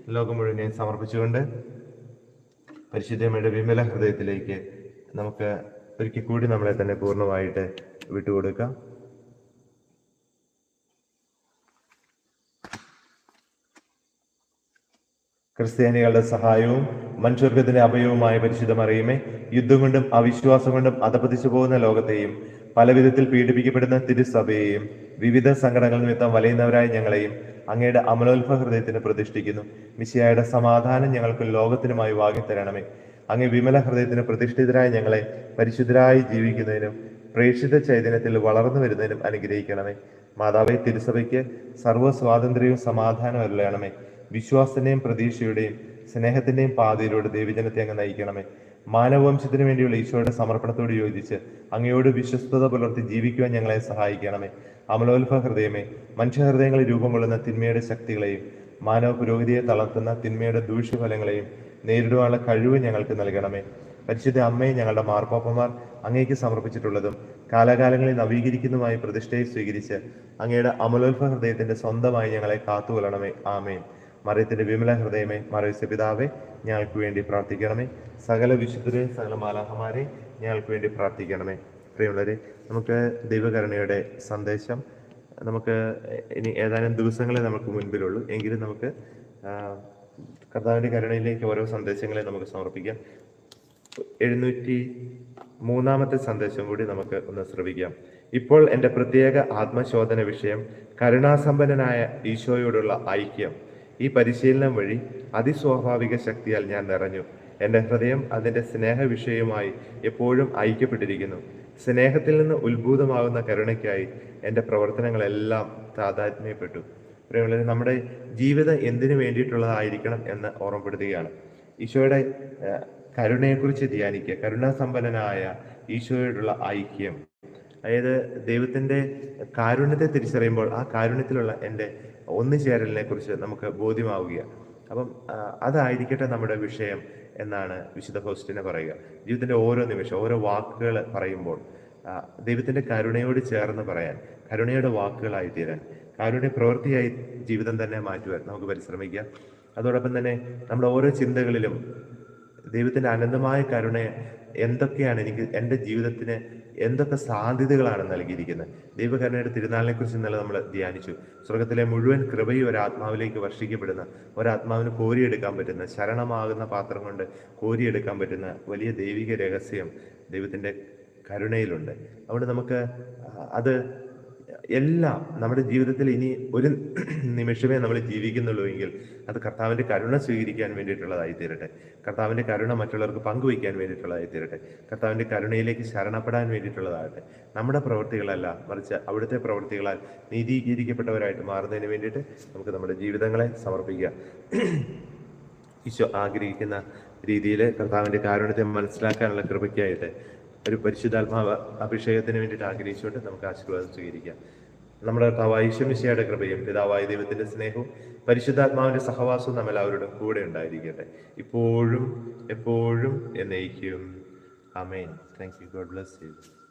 ലോകം മുഴുവനെ സമർപ്പിച്ചുകൊണ്ട് പരിശുദ്ധമ്മയുടെ വിമല ഹൃദയത്തിലേക്ക് നമുക്ക് ഒരിക്കൽ കൂടി നമ്മളെ തന്നെ പൂർണമായിട്ട് വിട്ടുകൊടുക്കാം. ക്രിസ്ത്യാനികളുടെ സഹായവും മനുഷ്യർഗത്തിന്റെ അഭയവുമായ പരിശുദ്ധം അറിയുമേ യുദ്ധം കൊണ്ടും അവിശ്വാസം കൊണ്ടും അധപതിച്ചു പോകുന്ന ലോകത്തെയും പല വിധത്തിൽ പീഡിപ്പിക്കപ്പെടുന്ന തിരുസഭയെയും വിവിധ സംഘടനകൾ നിമിത്തം വലയുന്നവരായ ഞങ്ങളെയും അങ്ങയുടെ അമലോത്ഭ ഹൃദയത്തിന് പ്രതിഷ്ഠിക്കുന്നു. മിശിയായുടെ സമാധാനം ഞങ്ങൾക്ക് ലോകത്തിനുമായി വാങ്ങി തരണമേ അങ്ങ് വിമല ഹൃദയത്തിന് പ്രതിഷ്ഠിതരായ ഞങ്ങളെ പരിശുദ്ധരായി ജീവിക്കുന്നതിനും പ്രേക്ഷിത ചൈതന്യത്തിൽ വളർന്നു വരുന്നതിനും അനുഗ്രഹിക്കണമേ. മാതാവേ തിരുസഭയ്ക്ക് സർവ സ്വാതന്ത്ര്യവും സമാധാനവും അരുളയണമേ വിശ്വാസത്തിന്റെയും പ്രതീക്ഷയുടെയും സ്നേഹത്തിന്റെയും പാതയിലൂടെ ദേവിജനത്തെ അങ്ങ് നയിക്കണമേ. മാനവവംശത്തിന് വേണ്ടിയുള്ള ഈശോയുടെ സമർപ്പണത്തോട് യോജിച്ച് അങ്ങയോട് വിശ്വസ്തത പുലർത്തി ജീവിക്കുവാൻ ഞങ്ങളെ സഹായിക്കണമേ. അമലോത്ഭ ഹൃദയമേ മനുഷ്യഹൃദയങ്ങളിൽ രൂപം കൊള്ളുന്ന തിന്മയുടെ ശക്തികളെയും മാനവ പുരോഗതിയെ തളർത്തുന്ന തിന്മയുടെ ദൂഷ്യഫലങ്ങളെയും നേരിടുവാനുള്ള കഴിവ് ഞങ്ങൾക്ക് നൽകണമേ. പരിശുദ്ധ അമ്മയെ ഞങ്ങളുടെ മാർപ്പാപ്പമാർ അങ്ങേക്ക് സമർപ്പിച്ചിട്ടുള്ളതും കാലാകാലങ്ങളിൽ നവീകരിക്കുന്നതുമായ പ്രതിഷ്ഠയെ സ്വീകരിച്ച് അങ്ങയുടെ അമലോത്ഭ ഹൃദയത്തിന്റെ സ്വന്തമായി ഞങ്ങളെ കാത്തുകൊള്ളണമേ. ആമേൻ. മറിയത്തിന്റെ വിമല ഹൃദയമേ മറിയ പിതാവേ ഞങ്ങൾക്ക് വേണ്ടി പ്രാർത്ഥിക്കണമേ. സകല വിശുദ്ധരെ സകല മാലാഹമാരെ ഞങ്ങൾക്ക് വേണ്ടി പ്രാർത്ഥിക്കണമേ. പ്രിയമുള്ളവരെ നമുക്ക് ദൈവകരുണയുടെ സന്ദേശം നമുക്ക് ഇനി ഏതാനും ദിവസങ്ങളെ നമുക്ക് മുൻപിലുള്ളൂ. എങ്കിലും നമുക്ക് കർത്താവിന്റെ കരുണയിലേക്ക് ഓരോ സന്ദേശങ്ങളെ നമുക്ക് സമർപ്പിക്കാം. എഴുന്നൂറ്റി മൂന്നാമത്തെ സന്ദേശം കൂടി നമുക്ക് ഒന്ന് ശ്രവിക്കാം. ഇപ്പോൾ എന്റെ പ്രത്യേക ആത്മശോധന വിഷയം കരുണാസമ്പന്നനായ ഈശോയോടുള്ള ഐക്യം. ഈ പരിശീലനം വഴി അതിസ്വാഭാവിക ശക്തിയാൽ ഞാൻ നിറഞ്ഞു. എന്റെ ഹൃദയം അതിന്റെ സ്നേഹ വിഷയവുമായി എപ്പോഴും ഐക്യപ്പെട്ടിരിക്കുന്നു. സ്നേഹത്തിൽ നിന്ന് ഉത്ഭൂതമാകുന്ന കരുണയ്ക്കായി എന്റെ പ്രവർത്തനങ്ങളെല്ലാം താതാത്മ്യപ്പെട്ടു. പ്രിയമുള്ളവരെ നമ്മുടെ ജീവിതം എന്തിനു വേണ്ടിയിട്ടുള്ളതായിരിക്കണം എന്ന് ഓർമ്മപ്പെടുത്തുകയാണ്. ഈശോയുടെ കരുണയെക്കുറിച്ച് ധ്യാനിക്കുക. കരുണാസമ്പന്നനായ ഈശോയോടുള്ള ഐക്യം. അതായത് ദൈവത്തിന്റെ കാരുണ്യത്തെ തിരിച്ചറിയുമ്പോൾ ആ കാരുണ്യത്തിലുള്ള എന്റെ ഒന്നുചേരലിനെ കുറിച്ച് നമുക്ക് ബോധ്യമാവുകയാണ്. അപ്പം അതായിരിക്കട്ടെ നമ്മുടെ വിഷയം എന്നാണ് വിശുദ്ധ ഹോസ്റ്റിനെ പറയുക. ജീവിതത്തിന്റെ ഓരോ നിമിഷം ഓരോ വാക്കുകൾ പറയുമ്പോൾ ദൈവത്തിന്റെ കരുണയോട് ചേർന്ന് പറയാൻ കരുണയുടെ വാക്കുകളായി തീരാൻ കരുണയുടെ പ്രവൃത്തിയായി ജീവിതം തന്നെ മാറ്റുവാൻ നമുക്ക് പരിശ്രമിക്കാം. അതോടൊപ്പം തന്നെ നമ്മുടെ ഓരോ ചിന്തകളിലും ദൈവത്തിന്റെ അനന്തമായ കരുണ എന്തൊക്കെയാണ് എനിക്ക് എന്റെ ജീവിതത്തിന് എന്തൊക്കെ സാധ്യതകളാണ് നൽകിയിരിക്കുന്നത്? ദൈവകരുണയുടെ തിരുനാളിനെ കുറിച്ച് ഇന്നലെ നമ്മൾ ധ്യാനിച്ചു. സ്വർഗത്തിലെ മുഴുവൻ കൃപയും ഒരാത്മാവിലേക്ക് വർഷിക്കപ്പെടുന്ന ഒരാത്മാവിന് കോരിയെടുക്കാൻ പറ്റുന്ന ശരണമാകുന്ന പാത്രം കൊണ്ട് കോരിയെടുക്കാൻ പറ്റുന്ന വലിയ ദൈവിക രഹസ്യം ദൈവത്തിന്റെ കരുണയിലുണ്ട്. അതുകൊണ്ട് നമുക്ക് അത് എല്ലാം നമ്മുടെ ജീവിതത്തിൽ ഇനി ഒരു നിമിഷമേ നമ്മൾ ജീവിക്കുന്നുള്ളൂ എങ്കിൽ അത് കർത്താവിന്റെ കരുണ സ്വീകരിക്കാൻ വേണ്ടിയിട്ടുള്ളതായി തീരട്ടെ. കർത്താവിന്റെ കരുണ മറ്റുള്ളവർക്ക് പങ്കുവയ്ക്കാൻ വേണ്ടിയിട്ടുള്ളതായി തീരട്ടെ. കർത്താവിന്റെ കരുണയിലേക്ക് ശരണപ്പെടാൻ വേണ്ടിയിട്ടുള്ളതാകട്ടെ. നമ്മുടെ പ്രവൃത്തികളല്ല മറിച്ച് അവിടുത്തെ പ്രവൃത്തികളാൽ നീതീകരിക്കപ്പെട്ടവരായിട്ട് മാറുന്നതിന് വേണ്ടിയിട്ട് നമുക്ക് നമ്മുടെ ജീവിതങ്ങളെ സമർപ്പിക്കാം ഈശോ ആഗ്രഹിക്കുന്ന രീതിയിൽ കർത്താവിന്റെ കാരുണ്യത്തെ മനസ്സിലാക്കാനുള്ള കൃപയ്ക്കായിട്ട് ഒരു പരിശുദ്ധാത്മാവ് അഭിഷേകത്തിന് വേണ്ടിയിട്ട് ആഗ്രഹിച്ചുകൊണ്ട് നമുക്ക് ആശീർവാദം സ്വീകരിക്കാം. നമ്മുടെ ഈശ്വമിശയുടെ കൃപയും പിതാവായ ദൈവത്തിന്റെ സ്നേഹവും പരിശുദ്ധാത്മാവിന്റെ സഹവാസവും നമ്മൾ അവരുടെ കൂടെ ഉണ്ടായിരിക്കട്ടെ. ഇപ്പോഴും എപ്പോഴും എന്നേക്കും. Amen thank you God bless you